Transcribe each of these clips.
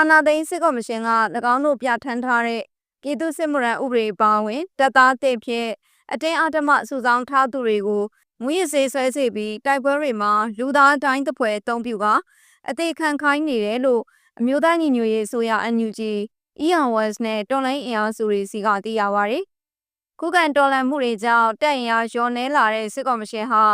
အာဏာသိမ်းစစ်ကော်မရှင်က၎င်းတို့ပြဋ္ဌာန်းထားတဲ့ပြည်သူ့စစ်မှုရန်ဥပဒေပါဝင်တပ်သားတစ်ဖြစ်အတင်းအဓမ္မစုဆောင်းထားသူတွေကိုငွေရစေးဆွဲစေပြီးတိုက်ပွဲတွေမှာလူသားတိုင်းတစ်ဖွဲအသုံးပြုကအသေးခံခိုင်းနေတယ်လို့အမျိုးသားညီညွတ်ရေးအစိုးရ NUG EOS နဲ့တော်လိုင်းအင်အားစုတွေစီကသိရပါဗျ။ခုခံတော်လှန်မှုတွေကြောင့်တပ်အင်အားလျော့နှဲလာတဲ့စစ်ကော်မရှင်ဟာ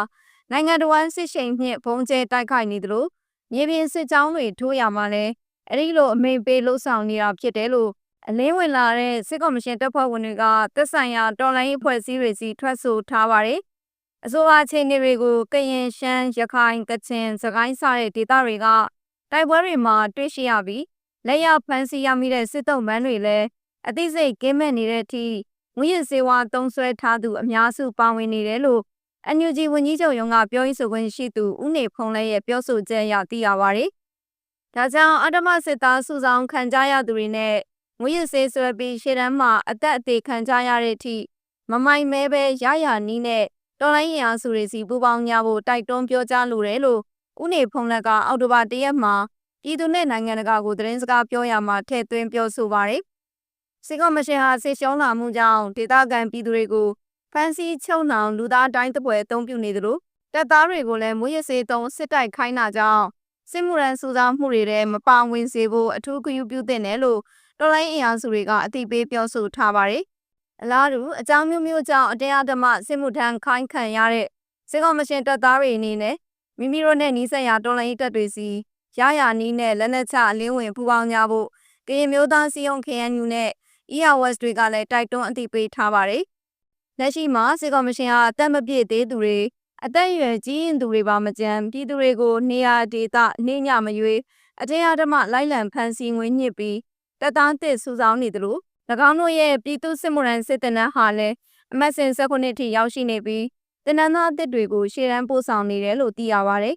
နိုင်ငံတော်ဝန်စစ်ရှိန်ဖြင့်ဘုံကျဲတိုက်ခိုက်နေသလိုမြေပြင်စစ်ကြောင်းတွေထိုးရမှာလဲ အဲ့ဒီလိုအမိန်ပေးလှုပ်ဆောင်နေတာဖြစ်တယ်လို့အလင်းဝင်လာတဲ့စစ်ကော်မရှင်တပ်ဖွဲ့ဝင်တွေကသက်ဆိုင်ရာတော်လိုင်းအဖွဲ့အစည်းတွေစီထွက်ဆိုထားပါတယ်။အစိုးရအခြေအနေတွေကိုကရင်ရှမ်းရခိုင်ကချင်စကိုင်းစတဲ့ဒေသတွေကတိုက်ပွဲတွေမှာတွေ့ရှိရပြီးလက်ရဖမ်းဆီးရမိတဲ့စစ်တုံးမန်းတွေလည်းအသိစိတ်ကင်းမဲ့နေတဲ့အထိငွေရစေဝါတုံးဆွဲထားသူအများစုပါဝင်နေတယ်လို့ NUG ဝန်ကြီးချုပ်ရုံးကပြောရေးဆိုခွင့်ရှိသူဦးနေဖုံးလဲရဲ့ပြောဆိုချက်အရသိရပါတယ်။ ဒါကြောင့်အဓမ္မစစ်သားစုဆောင်ခံကြရသူတွေနဲ့ငွေရစေးဆွဲပြီးရှေ့တန်းမှာအသက်အသေးခံကြရတဲ့အထိမမိုင်မဲပဲရရနီးနဲ့တော်လိုင်းရင်အားစုတွေစီပူပေါင်းကြဖို့တိုက်တွန်းပြောကြားလိုတယ်လို့ဦးနေဖုံးလက်ကအောက်တိုဘာ၁ရက်မှာပြည်သူနဲ့နိုင်ငံတကာကိုသတင်းစကားပြောရမှာထည့်သွင်းပြောဆိုပါတယ်။စစ်ကော်မရှင်ဟာဆေရှောင်းလာမှုကြောင့်ဒေသခံပြည်သူတွေကိုဖမ်းဆီးချုပ်နှောင်လူသားတိုင်းတပွဲအသုံးပြုနေသလိုတပ်သားတွေကိုလည်းမွေးရစေသုံးစစ်တိုက်ခိုင်းတာကြောင့် စစ်မှုရန်စူးစမ်းမှုတွေထဲမပါဝင်စေဖို့အထူးဂရုပြုသင့်တယ်လို့တော်လိုင်းအင်အားစုတွေကအသိပေးပြောဆိုထားပါတယ်။အလားတူအကြောင်းမျိုးမျိုးကြောင့်အတရားဓမ္မစစ်မှုထမ်းခိုင်းခံရတဲ့စစ်ကော်မရှင်တပ်သားတွေအနေနဲ့မိမိတို့နဲ့နှီးစပ်ရာတော်လိုင်းတပ်တွေစီရရနီးနဲ့လက်နက်ချအလင်းဝင်ပူပေါင်းကြဖို့ကရင်မျိုးသားစီယုံ KNU နဲ့ ERWS တွေကလည်းတိုက်တွန်းအသိပေးထားပါတယ်။လက်ရှိမှာစစ်ကော်မရှင်ဟာအသက်မပြည့်သေးသူတွေ အသက်အရွယ်ကြီးရင်သူတွေပါမကြမ်းပြည်သူတွေကိုနေရာဒေသနေညမရွေးအတရားဓမ္မလိုက်လံဖန်ဆီးငွေညစ်ပြီးတပ်သားတစ်စုဆောင်းနေသလို၎င်းတို့ရဲ့ပြည်သူစစ်မှုရန်စစ်တပ်နှန်းဟာလည်းအမတ်စင်၁၉နှစ်ထိရောက်ရှိနေပြီးတနင်္လာအသစ်တွေကိုရှေ့တန်းပို့ဆောင်နေတယ်လို့သိရပါဗျ